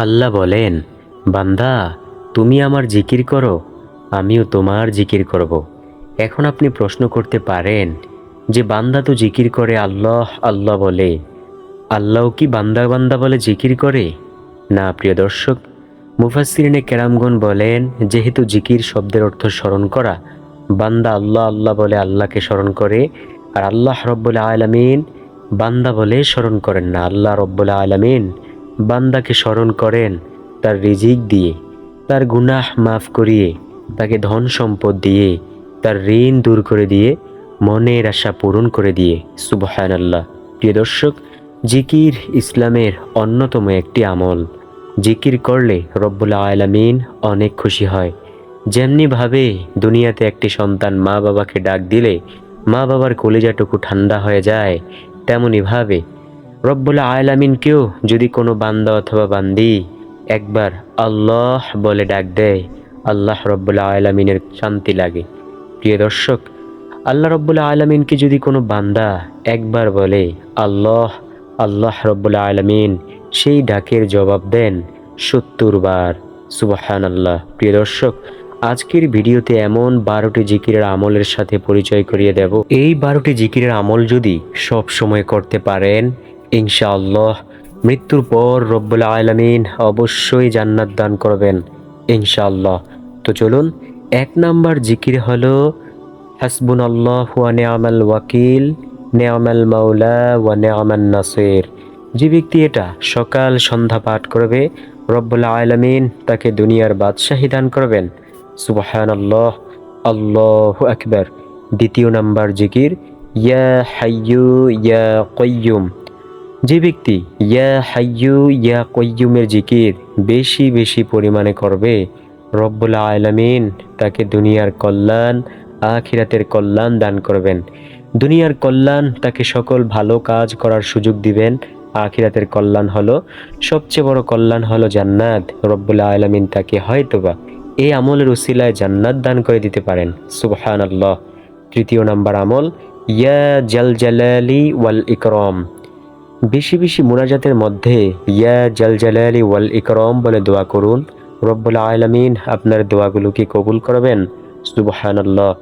আল্লাহ বলেন, বান্দা, তুমি আমার জিকির করো, আমিও তোমার জিকির করব। এখন আপনি প্রশ্ন করতে পারেন, যে বান্দা তো জিকির করে আল্লাহ আল্লাহ বলে, আল্লাহ কি বান্দা বান্দা বলে জিকির করে না, প্রিয় দর্শক মুফাসিরিনে কেরামগণ বলেন, যেহেতু জিকির শব্দের অর্থ স্মরণ করা, বান্দা আল্লাহ আল্লাহ বলে আল্লাহকে স্মরণ করে, আর আল্লাহ রব্বুল আলমিন বান্দা বলে স্মরণ করেন না, আল্লাহ রব্বুল আলমিন বান্দাকে স্মরণ করেন তার রিজিক দিয়ে, তার গুনাহ মাফ করিয়ে, তাকে ধন সম্পদ দিয়ে, তার ঋণ দূর করে দিয়ে, মনের আশা পূরণ করে দিয়ে। সুবহান আল্লাহ প্রিয় দর্শক, জিকির ইসলামের অন্যতম একটি আমল। জিকির করলে রব্বুল আলামিন অনেক খুশি হয়। যেমনিভাবে দুনিয়াতে একটি সন্তান মা বাবাকে ডাক দিলে মা বাবার কলিজাটুকু ঠান্ডা হয়ে যায়, তেমনিভাবে রব্বুল আলামিনকেও যদি কোনো বান্দা অথবা বান্দি একবার আল্লাহ বলে ডাক দেয়, আল্লাহ রব্বুল্লা আয়লামিনের শান্তি লাগে। প্রিয় দর্শক, আল্লাহ রব্বুল্লা আয়লামিনকে যদি কোনো বান্দা একবার বলে, আল্লাহ আল্লাহ রব্বুল্লা আয়লামিন সেই ডাকের জবাব দেন সত্তর বার। সুবাহান আল্লাহ প্রিয় দর্শক, আজকের ভিডিওতে এমন বারোটি জিকিরের আমলের সাথে পরিচয় করিয়ে দেব। এই বারোটি জিকিরের আমল যদি সব সময় করতে পারেন ইনশাআল্লাহ মৃত্যুর পর রব্বুল আলমিন অবশ্যই জান্নাত দান করবেন, ইনশাআল্লাহ। তো চলুন, এক নাম্বার জিকির হলো হাসবুন আল্লাহ ওয়া নেয়ামাল ওয়াকিল, নেয়ামাল মাওলা ওয়া নেয়ামান নাসির। যে ব্যক্তি এটা সকাল সন্ধ্যা পাঠ করবে, রব্বুল আলমিন তাকে দুনিয়ার বাদশাহী দান করবেন। সুবাহান আল্লাহ আল্লাহ আকবর। দ্বিতীয় নাম্বার জিকির, ইয়া হাইয়ু ইয়া কয়্যুম যে ব্যক্তি, ইয়া হাইয়ু ইয়া কয়্যুমের জিকির বেশি বেশি পরিমাণে করবে, রব্বুল আলমিন তাকে দুনিয়ার কল্যাণ, আখিরাতের কল্যাণ দান করবেন। দুনিয়ার কল্যাণ তাকে সকল ভালো কাজ করার সুযোগ দিবেন। আখিরাতের কল্যাণ হলো, সবচেয়ে বড় কল্যাণ হলো জান্নাত। রব্বুল আলমিন তাকে হয়তোবা এই আমলের উসিলায় জান্নাত দান করে দিতে পারেন। সুবহান আল্লাহ তৃতীয় নাম্বার আমল, ইয়া জাল জালালি ওয়াল ইকরম। বেশি বেশি মোনাজাতের মধ্যে ইয়া জাল জালালি ওয়াল ইকরম বলে দোয়া করুন। রব্বুল আলমিন আপনার দোয়াগুলোকে কবুল করবেন। সুবহানাল্লাহ।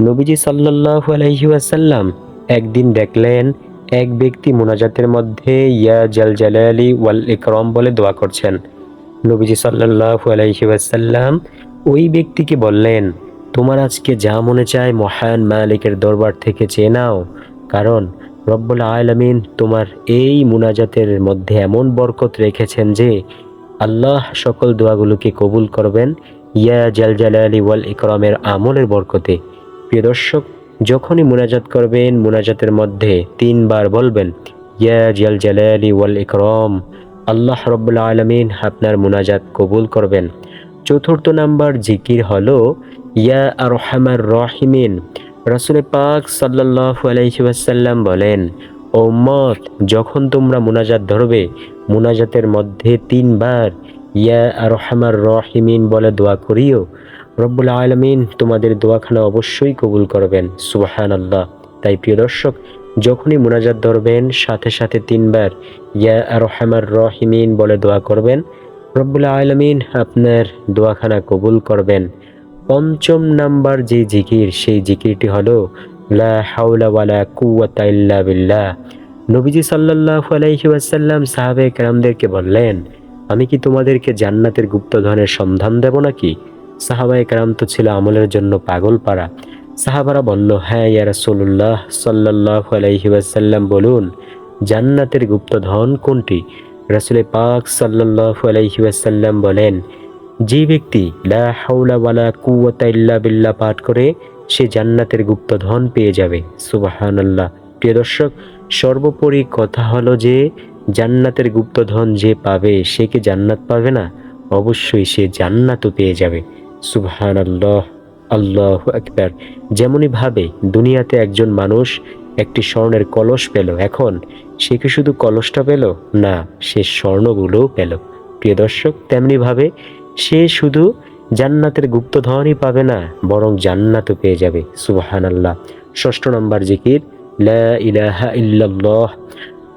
নবীজি সাল্লাহ আলহিউসাল্লাম একদিন দেখলেন, এক ব্যক্তি মোনাজাতের মধ্যে ইয়া জাল জালালি ওয়াল ইকরম বলে দোয়া করছেন। নবীজি সাল্লাহ আলহিউসাল্লাম ওই ব্যক্তিকে বললেন, তোমার আজকে যা মনে চায় মহান মালিকের দরবার থেকে চেয়ে নাও। কারণ রব্বুল আলমিন তোমার এই মুনাজাতের মধ্যে এমন বরকত রেখেছেন যে আল্লাহ সকল দোয়াগুলোকে কবুল করবেন। ইয়া জাল জালালি ওয়াল ইকরমের আমলের বরকতে। প্রিয় দর্শক, যখনই মুনাজাত করবেন, মুনাজাতের মধ্যে তিনবার বলবেন, ইয়া জাল জালালি ওয়াল ইকরম, আল্লাহ রব্বুল আলমিন আপনার মুনাজাত কবুল করবেন। চতুর্থ নাম্বার জিকির হলো, ইয়া আর রহিমিন রসুল পাক সাল্লাহ আলাইসাল্লাম বলেন ও মত যখন তোমরা মুনাজাত ধরবে, মুনাজাতের মধ্যে তিনবার ইয়া আর রহমার রহিমিন বলে দোয়া করিও। রব্বুল আলমিন তোমাদের দোয়াখানা অবশ্যই কবুল করবেন। সুবাহান আল্লাহ তাই প্রিয় দর্শক, যখনই মুনাজাত ধরবেন, সাথে সাথে তিনবার ইয়া আর রহমার রহিমিন বলে দোয়া করবেন। রব্বুল আলমিন আপনার দোয়াখানা কবুল করবেন। পঞ্চম নাম্বার যে জিকির, সেই জিকিরটি হলো, লা বিল্লাহ। নবীজি সাল্লাল্লাহু আলাইহি ওয়াসাল্লাম সাহাবে কেরামদেরকে বললেন, আমি কি তোমাদেরকে জান্নাতের গুপ্তধনের সন্ধান দেব নাকি? সাহাবায়ে কেরাম তো ছিল আমলের জন্য পাগল পাড়া সাহাবারা বলল হ্যাঁ ইয়া আলাইহি ওয়াসাল্লাম, বলুন, জান্নাতের গুপ্তধন কোনটি? রাসূলে পাক সাল্লাল্লাহু আলাইহি ওয়াসাল্লাম বলেন যে ব্যক্তি লা বিল্লাহ পাঠ করে, সে জান্নাতের গুপ্ত ধন পেয়ে যাবে। সুবহানাল্লাহ। প্রিয় দর্শক, সর্বোপরি কথা হলো যে, জান্নাতের গুপ্ত ধন যে পাবে, সে কি জান্নাত পাবে না? অবশ্যই সে জান্নাতও পেয়ে যাবে। সুবহানাল্লাহ। আল্লাহ আকবার। যেমনই ভাবে, দুনিয়াতে একজন মানুষ একটি স্বর্ণের কলস পেল। এখন সে কি শুধু কলসটা পেল? না, সে স্বর্ণগুলোও পেল। প্রিয় দর্শক তেমনিভাবে সে শুধু জান্নাতের গুপ্তধনই পাবে না, বরং জান্নাতও পেয়ে যাবে। সুবাহান আল্লাহ ষষ্ঠ নম্বর জিকির, লা ইলাহা ইল্লাল্লাহ।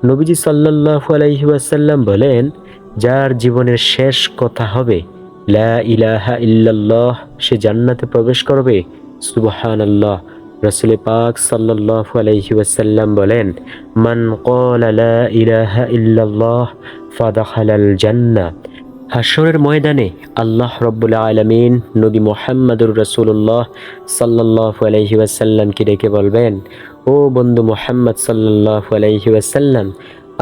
নবীজি সাল্লাল্লাহু আলাইহি ওয়াসাল্লাম বলেন, যার জীবনের শেষ কথা হবে, লা ইলাহা ইল্লাল্লাহ, সে জান্নাতে প্রবেশ করবে। সুবাহান আল্লাহ রসুল পাক সাল্লাল্লাহু আলাইহি ওয়াসাল্লাম বলেন, মান ক্বালা লা ইলাহা ইল্লাল্লাহ, ফাদাখালাল জান্নাহ। হাসরের ময়দানে আল্লাহ রব্বুল আলমিন নবী মোহাম্মদুর রসুল্লাহ সাল্লাহ আলহি ওয়াসাল্লামকে ডেকে বলবেন, ও বন্ধু মোহাম্মদ সাল্লাহ আলহি ওয়াসাল্লাম,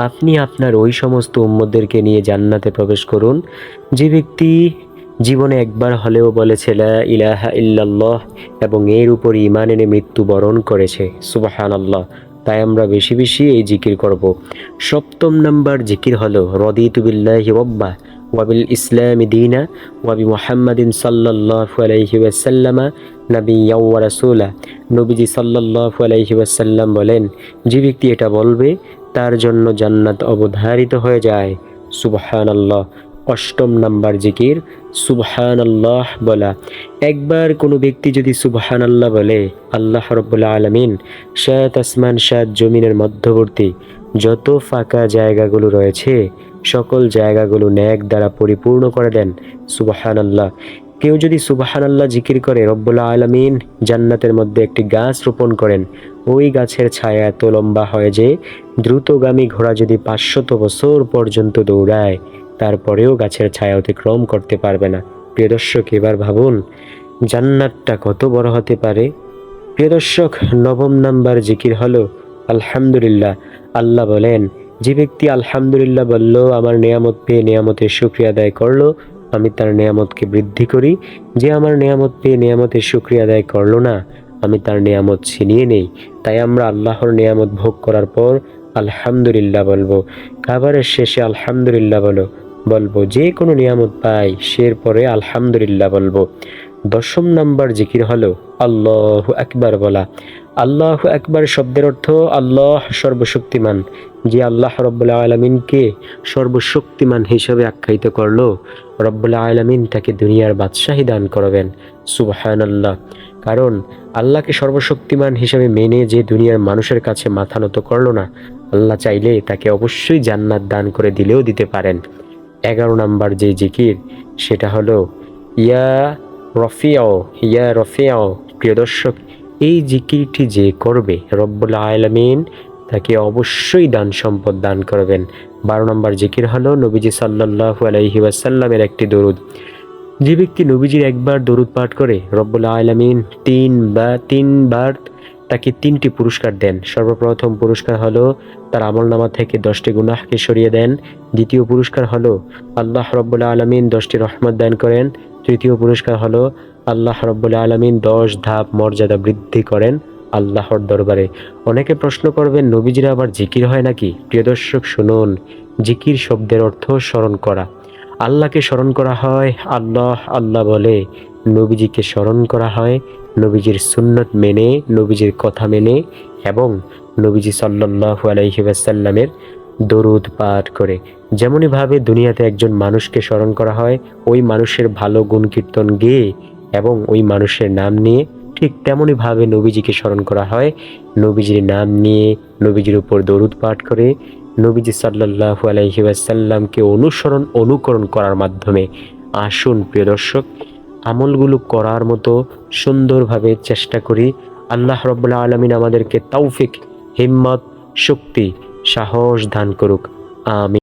আপনি আপনার ওই সমস্ত উম্মদেরকে নিয়ে জান্নাতে প্রবেশ করুন। যে ব্যক্তি জীবনে একবার হলেও বলেছে, লা ইলাহা ইল্লাল্লাহ এবং এর উপর ইমান এনে মৃত্যুবরণ করেছে সুবাহান আল্লাহ তাই আমরা বেশি বেশি এই জিকির করব। সপ্তম নাম্বার জিকির হলো রদিতুবিল্লাহি রব্বা ওয়াবিল ইসলাম দিনা ওয়াবি মোহাম্মদিন সাল্লাল্লাহু আলাইহি ওয়াসাল্লামা নবী ওয়া রাসূলা নবীজি সাল্লাল্লাহু আলাইহি ওয়াসাল্লাম বলেন, যে ব্যক্তি এটা বলবে, তার জন্য জান্নাত অবধারিত হয়ে যায়। সুবহানাল্লাহ। অষ্টম নাম্বার জিকির, সুবহানাল্লাহ বলা। একবার কোনো ব্যক্তি যদি সুবহানাল্লাহ বলে, আল্লাহ রব্বুল্লা আলমিন শায়াত আসমান শায়াত জমিনের মধ্যবর্তী যত ফাঁকা জায়গাগুলো রয়েছে সকল জায়গাগুলো ন্যাক দ্বারা পরিপূর্ণ করে দেন। সুবহানাল্লাহ। কেউ যদি সুবহানাল্লাহ জিকির করে রব্বুল্লা আলমিন জান্নাতের মধ্যে একটি গাছ রোপণ করেন, ওই গাছের ছায়া এত লম্বা হয় যে দ্রুতগামী ঘোড়া যদি পাঁচশত বছর পর্যন্ত দৌড়ায়, তারপরেও গাছের ছায়া অতিক্রম করতে পারবে না। প্রিয় দর্শক, এবার ভাবুন, জান্নাতটা কত বড় হতে পারে? প্রিয় দর্শক, নবম নাম্বার জিকির হলো, আলহামদুলিল্লাহ। আল্লাহ বলেন যে ব্যক্তি আলহামদুলিল্লাহ বলল, আমার নিয়ামত পেয়ে নিয়ামতের শুক্রিয়া আদায় করল, আমি তার নিয়ামতকে বৃদ্ধি করি। যে আমার নিয়ামত পেয়ে নিয়ামতের শুক্রিয়া আদায় করল না, আমি তার নিয়ামত ছিনিয়ে নেই। তাই আমরা আল্লাহর নিয়ামত ভোগ করার পর আলহামদুলিল্লাহ বলব। খাবারের শেষে আলহামদুলিল্লাহ বলো বলব, যে কোনো নিয়ামত পাই, সের পরে আলহামদুলিল্লাহ বলব। দশম নাম্বার জিকির হলো, আল্লাহ একবার বলা। আল্লাহ একবার শব্দের অর্থ আল্লাহ সর্বশক্তিমান। যে আল্লাহ রব্বুল্লাহ আলমিনকে সর্বশক্তিমান হিসেবে আখ্যায়িত করল রব্বুল্লাহ আলমিন তাকে দুনিয়ার বাদশাহী দান করবেন। সুবাহান আল্লাহ কারণ, আল্লাহকে সর্বশক্তিমান হিসেবে মেনে যে দুনিয়ার মানুষের কাছে মাথা নত করল না, আল্লাহ চাইলে তাকে অবশ্যই জান্নাত দান করে দিলেও দিতে পারেন। এগারো নাম্বার যে জিকির, সেটা হলো, ইয়া রফিয়াও ইয়া রফিয়াও, প্রিয় দর্শক, এই জিকিরটি যে করবে রব্বুল আলমিন, তাকে অবশ্যই দান সম্পদ দান করবেন। বারো নম্বর জিকির হলো নবীজি সাল্লাহু আলাইহি ওয়াসাল্লামের একটি দরুদ। যে ব্যক্তি নবীজির একবার দরুদ পাঠ করে, রব্বুল আলমিন তিন বা তিনবার তাকে তিনটি পুরস্কার দেন। সর্বপ্রথম পুরস্কার হলো তার আমলনামা থেকে দশটি গুনাহকে সরিয়ে দেন। দ্বিতীয় পুরস্কার হলো আল্লাহ রব্বুল্লা আলমিন দশটি রহমত দান করেন। তৃতীয় পুরস্কার হলো আল্লাহ রব্বুল্লা আলমিন দশ ধাপ মর্যাদা বৃদ্ধি করেন আল্লাহর দরবারে। অনেকে প্রশ্ন করবেন, নবীজিরা আবার জিকির হয় নাকি? প্রিয় দর্শক, শুনুন, জিকির শব্দের অর্থ স্মরণ করা। আল্লাহকে স্মরণ করা হয়, আল্লাহ আল্লাহ বলে। নবীজিকে স্মরণ করা হয়, নবীজির সুন্নত মেনে, নবীজির কথা মেনে এবং নবীজি সাল্লাহু আলাইহি ওয়াসাল্লামের দরুদ পাঠ করে। যেমনইভাবে দুনিয়াতে একজন মানুষকে স্মরণ করা হয়, ওই মানুষের ভালো গুণ কীর্তন গেয়ে এবং ওই মানুষের নাম নিয়ে ঠিক তেমনইভাবে নবীজিকে স্মরণ করা হয়। নবীজির নাম নিয়ে নবীজির উপর দরুদ পাঠ করে, নবীজি সাল্লাহু আলাইহি ওয়াসাল্লামকে অনুসরণ, অনুকরণ করার মাধ্যমে। আসুন প্রিয় দর্শক আমলগুলো করার মতো সুন্দরভাবে চেষ্টা করি। আল্লাহ রব্বুল্লা আলমিন আমাদেরকে তৌফিক, হিম্মত, শক্তি, সাহস দান করুক। আমি